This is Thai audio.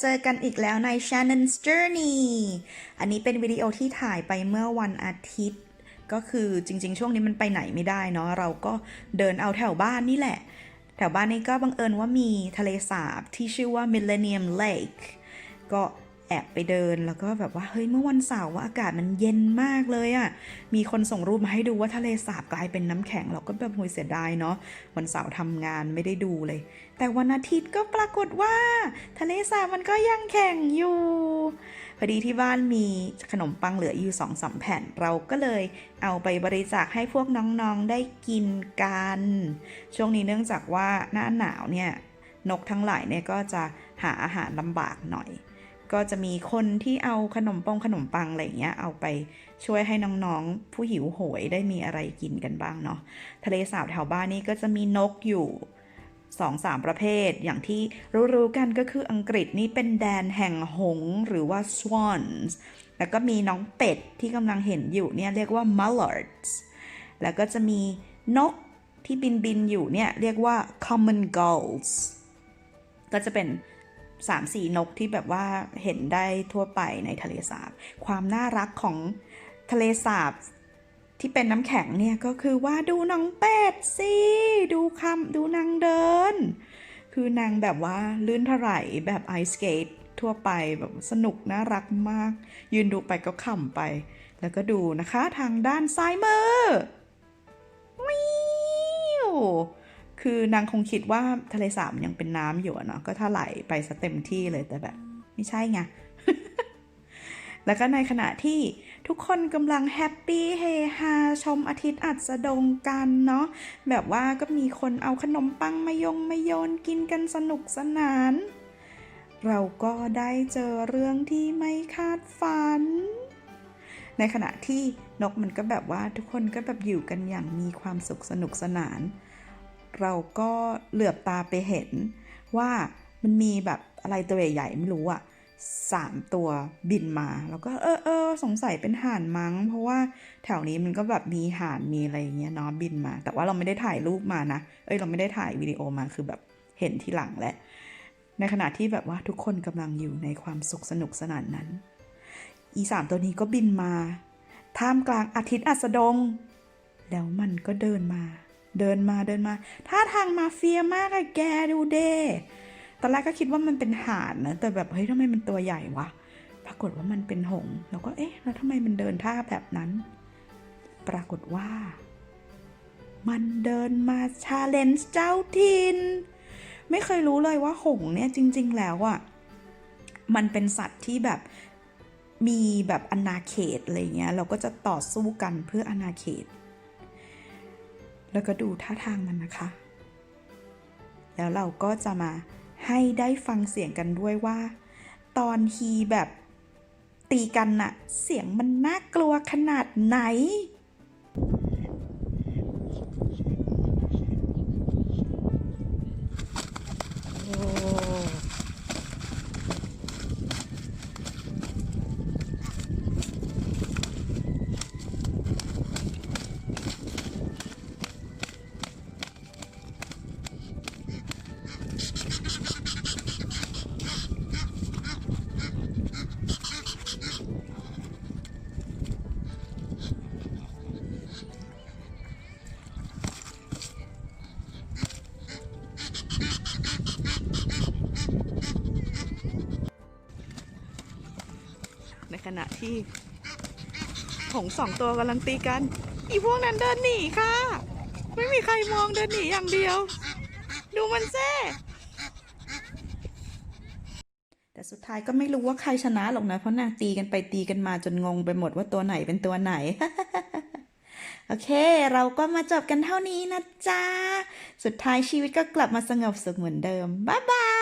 เจอกันอีกแล้วใน Shannon's Journey อันนี้เป็นวิดีโอที่ถ่ายไปเมื่อวันอาทิตย์ ก็คือจริงๆ ช่วงนี้มันไปไหนไม่ได้เนาะ เราก็เดินเอาแถวบ้านนี่แหละ แถวบ้านนี้ก็บังเอิญว่ามีทะเลสาบที่ชื่อว่า Millennium Lake ก็ แอบไปเดินแล้วก็แบบว่าเฮ้ยเมื่อวันเสาร์ว่าอากาศมันเย็นมากเลยอะ่ะมีคนส่งรูปมาให้ดูว่าทะเลสาบกลายเป็นน้ำแข็งเราก็แบบโหยเสียดายเนาะวันเสาร์ทำงานไม่ได้ดูเลย แต่วันอาทิตย์ก็ปรากฏว่า ทะเลสาบมันก็ยังแข็งอยู่พอดีที่บ้านมีขนมปังเหลืออยู่สองสามแผ่น เราก็เลยเอาไปบริจาคให้พวกน้องๆได้กินกัน ช่วงนี้เนื่องจากว่าหน้าหนาวเนี่ยนกทั้งหลายเนี่ยก็จะหาอาหารลำบากหน่อย ก็จะมีคนที่เอาขนมปงขนมปังอะไรอย่างเงี้ยเอาไปช่วยให้น้องๆ ผู้หิวโหยได้มีอะไรกินกันบ้างเนาะทะเลสาบแถวบ้านนี่ก็จะมีนกอยู่สองสามประเภท อย่างที่รู้ๆกันก็คืออังกฤษนี่เป็นแดนแห่งหงหรือว่า swans แล้วก็มีน้องเป็ดที่กำลังเห็นอยู่เนี่ยเรียกว่า mallards แล้วก็จะมีนกที่บินบินอยู่เนี่ยเรียกว่า common gulls ก็จะเป็น สามสี่นกที่แบบว่าเห็นได้ทั่วไปในทะเลสาบ ความน่ารักของทะเลสาบที่เป็นน้ำแข็งเนี่ยก็คือว่าดูน้องเป็ดสิดูคำดูนางเดิน คือนางแบบว่าลื่นถลายแบบไอสเกตทั่วไปแบบสนุกน่ารักมาก ยืนดูไปก็ขำไป แล้วก็ดูนะคะทางด้านซ้ายมือ คือนางคงคิดว่าทะเลสาบยังเป็นน้ำอยู่เนาะก็ถลายไปซะเต็มที่เลยแต่แบบ ไม่ใช่ไง แล้วก็ในขณะที่ทุกคนกำลังแฮปปี้เฮฮาชมอาทิตย์อัสดงกันเนาะแบบว่าก็มีคนเอาขนมปังมายงมาโยนกินกันสนุกสนาน เราก็ได้เจอเรื่องที่ไม่คาดฝัน ในขณะที่นกมันก็แบบว่าทุกคนก็แบบอยู่กันอย่างมีความสุขสนุกสนาน เราก็เหลือบตาไปเห็นว่ามันมีแบบอะไรตัวใหญ่ๆไม่รู้อะสามตัวบินมา แล้วก็เออเออสงสัยเป็นห่านมั้ง เพราะว่าแถวนี้มันก็แบบมีห่านมีอะไรอย่างเงี้ยเนาะบินมา แต่ว่าเราไม่ได้ถ่ายรูปมานะ เอ้ยเราไม่ได้ถ่ายวิดีโอมาคือแบบเห็นที่หลังแหละ ในขณะที่แบบว่าทุกคนกำลังอยู่ในความสุขสนุกสนานนั้น อีสามตัวนี้ก็บินมา ท่ามกลางอาทิตย์อัสดง แล้วมันก็เดินมา เดินมาเดินมาท่าทางมาเฟียมากอะแกดูเดตอนแรกก็คิดว่ามันเป็นห่านนะ แต่แบบเฮ้ยทำไมมันตัวใหญ่วะ ปรากฏว่ามันเป็นหงส์แล้วก็เอ๊ะแล้วทำไมมันเดินท่าแบบนั้น ปรากฏว่า มันเดินมาชาเลนจ์เจ้าทิน ไม่เคยรู้เลยว่าหงส์เนี่ยจริง ๆ แล้วอะมันเป็นสัตว์ที่แบบมีแบบอนาเขตอะไรเงี้ย เราก็จะต่อสู้กันเพื่ออนาเขต แล้วก็ดูท่าทางมันนะคะ แล้วเราก็จะมาให้ได้ฟังเสียงกันด้วยว่า ตอนฮีแบบตีกันน่ะ เสียงมันน่ากลัวขนาดไหน ในขณะที่หงส์สองตัวกำลังตีกัน อีพวกนั้นเดินหนีค่ะ ไม่มีใครมองเดินหนีอย่างเดียว ดูมันแซ่แต่สุดท้ายก็ไม่รู้ว่าใครชนะหรอกนะ เพราะนางตีกันไปตีกันมาจนงงไปหมดว่าตัวไหนเป็นตัวไหน โอเค เราก็มาจบกันเท่านี้นะจ๊ะ สุดท้ายชีวิตก็กลับมาสงบสุขเหมือนเดิม บ๊ายบาย